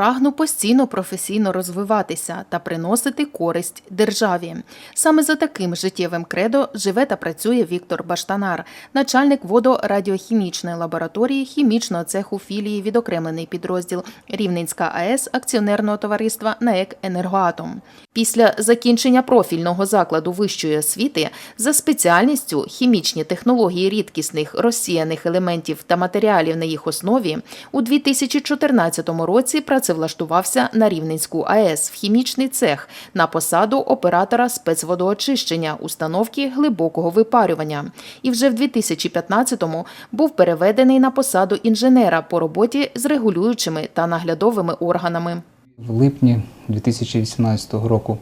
Прагну постійно професійно розвиватися та приносити користь державі. Саме за таким життєвим кредо живе та працює Віктор Баштанар, начальник водорадіохімічної лабораторії хімічного цеху філії відокремлений підрозділ Рівненська АЕС акціонерного товариства НАЕК Енергоатом. Після закінчення профільного закладу вищої освіти за спеціальністю хімічні технології рідкісних розсіяних елементів та матеріалів на їх основі у 2014 році працевлаштувався на Рівненську АЕС в хімічний цех на посаду оператора спецводоочищення установки глибокого випарювання. І вже в 2015-му був переведений на посаду інженера по роботі з регулюючими та наглядовими органами. В липні 2018 року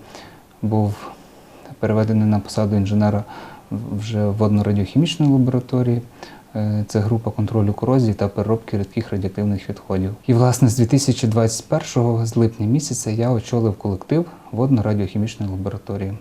був переведений на посаду інженера вже водно-радіохімічної лабораторії. Е, Це група контролю корозії та переробки рідких радіоактивних відходів. І, власне, з 2021-го, з липня місяця, я очолив колектив водно-радіохімічної лабораторії.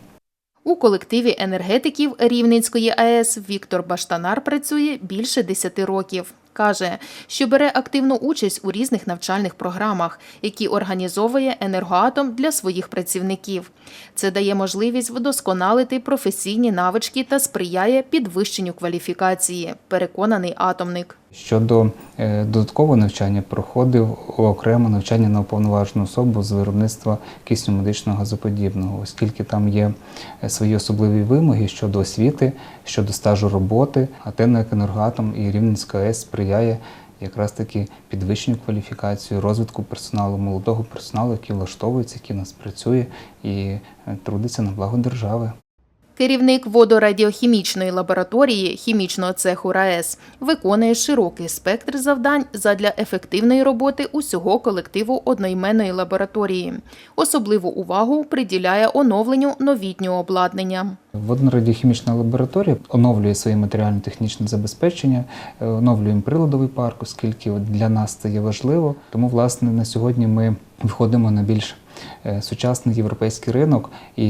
У колективі енергетиків Рівненської АЕС Віктор Баштанар працює більше 10 років. Каже, що бере активну участь у різних навчальних програмах, які організовує енергоатом для своїх працівників. Це дає можливість вдосконалити професійні навички та сприяє підвищенню кваліфікації. Переконаний атомник. Щодо е, додаткового навчання, проходив окремо навчання на уповноважену особу з виробництва кисню медичного газоподібного, оскільки там є е, свої особливі вимоги щодо освіти, щодо стажу роботи. А ТЕНЕК «Енергоатом» і Рівненська АЕС сприяє якраз таки підвищенню кваліфікації, розвитку персоналу, молодого персоналу, який влаштовується, який нас працює і е, трудиться на благо держави. Керівник водорадіохімічної лабораторії хімічного цеху РаЕС виконує широкий спектр завдань задля ефективної роботи усього колективу одноіменної лабораторії. Особливу увагу приділяє оновленню новітнього обладнання. Водно-радіохімічна лабораторія оновлює своє матеріально-технічне забезпечення, е, оновлюємо приладовий парк, оскільки для нас це є важливо. Тому, власне, на сьогодні ми виходимо на більш сучасний європейський ринок, і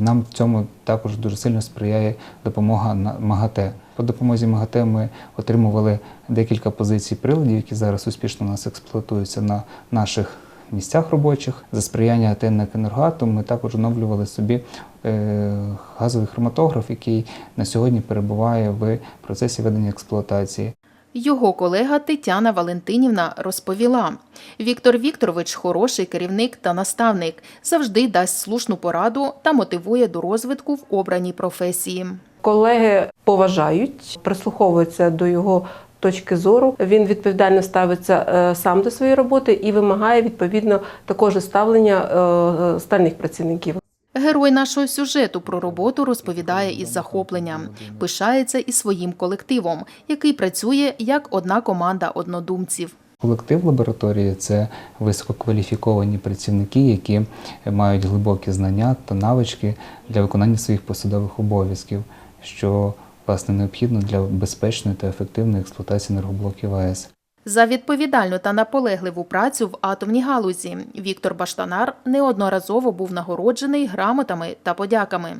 нам в цьому також дуже сильно сприяє допомога на МАГАТЕ. По допомозі МАГАТЕ ми отримували декілька позицій приладів, які зараз успішно у нас експлуатуються на наших місцях робочих. За сприяння ТЕНЕК «Енергоатом» ми також оновлювали собі е, газовий хроматограф, який на сьогодні перебуває в процесі ведення експлуатації. Його колега Тетяна Валентинівна розповіла: Віктор Вікторович хороший керівник та наставник, завжди дасть слушну пораду та мотивує до розвитку в обраній професії. Колеги поважають, прислуховуються до його точки зору. Він відповідально ставиться е, сам до своєї роботи і вимагає відповідно також ставлення е, е, остальних працівників. Герой нашого сюжету про роботу розповідає із захопленням, пишається і своїм колективом, який працює як одна команда однодумців. Колектив лабораторії це висококваліфіковані працівники, які мають глибокі знання та навички для виконання своїх посадових обов'язків, що власне необхідно для безпечної та ефективної експлуатації енергоблоків АЕС. За відповідальну та наполегливу працю в атомній галузі Віктор Баштанар неодноразово був нагороджений грамотами та подяками.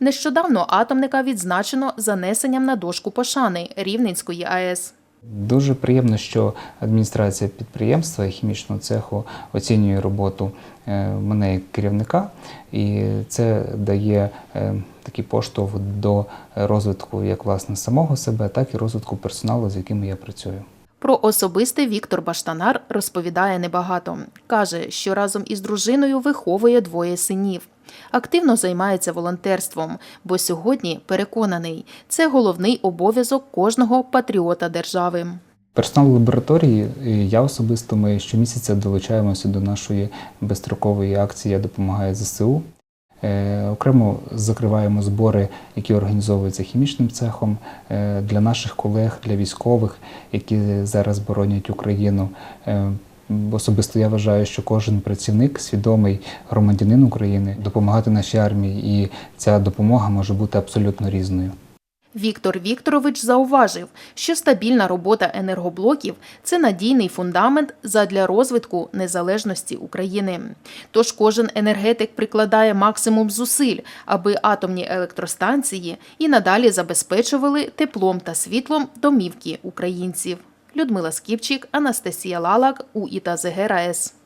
Нещодавно атомника відзначено занесенням на дошку пошани Рівненської АЕС. Дуже приємно, що адміністрація підприємства хімічного цеху оцінює роботу е, мене як керівника, і це дає е, такий поштовх до розвитку як власне самого себе, так і розвитку персоналу, з яким я працюю. Про особисте Віктор Баштанар розповідає небагато. Каже, що разом із дружиною виховує двоє синів. Активно займається волонтерством, бо сьогодні переконаний, це головний обов'язок кожного патріота держави. Персонал лабораторії, я особисто, ми щомісяця долучаємося до нашої безстрокової акції Я допомагаю ЗСУ. Е, Окремо закриваємо збори, які організовуються хімічним цехом е, для наших колег, для військових, які зараз боронять Україну. Е, Особисто я вважаю, що кожен працівник, свідомий громадянин України, допомагати нашій армії, і ця допомога може бути абсолютно різною. Віктор Вікторович зауважив, що стабільна робота енергоблоків це надійний фундамент задля розвитку незалежності України. Тож кожен енергетик прикладає максимум зусиль, аби атомні електростанції і надалі забезпечували теплом та світлом домівки українців. Людмила Скіпчик, Анастасія Лалак, УІТА ЗГРАЕС.